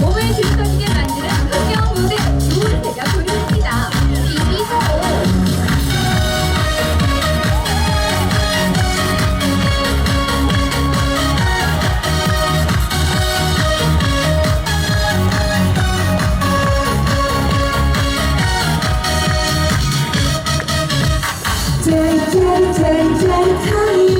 몸을 들썩이게 만드는 흥겨운 무대 노을 해줍니다. Take, take, take, take, take.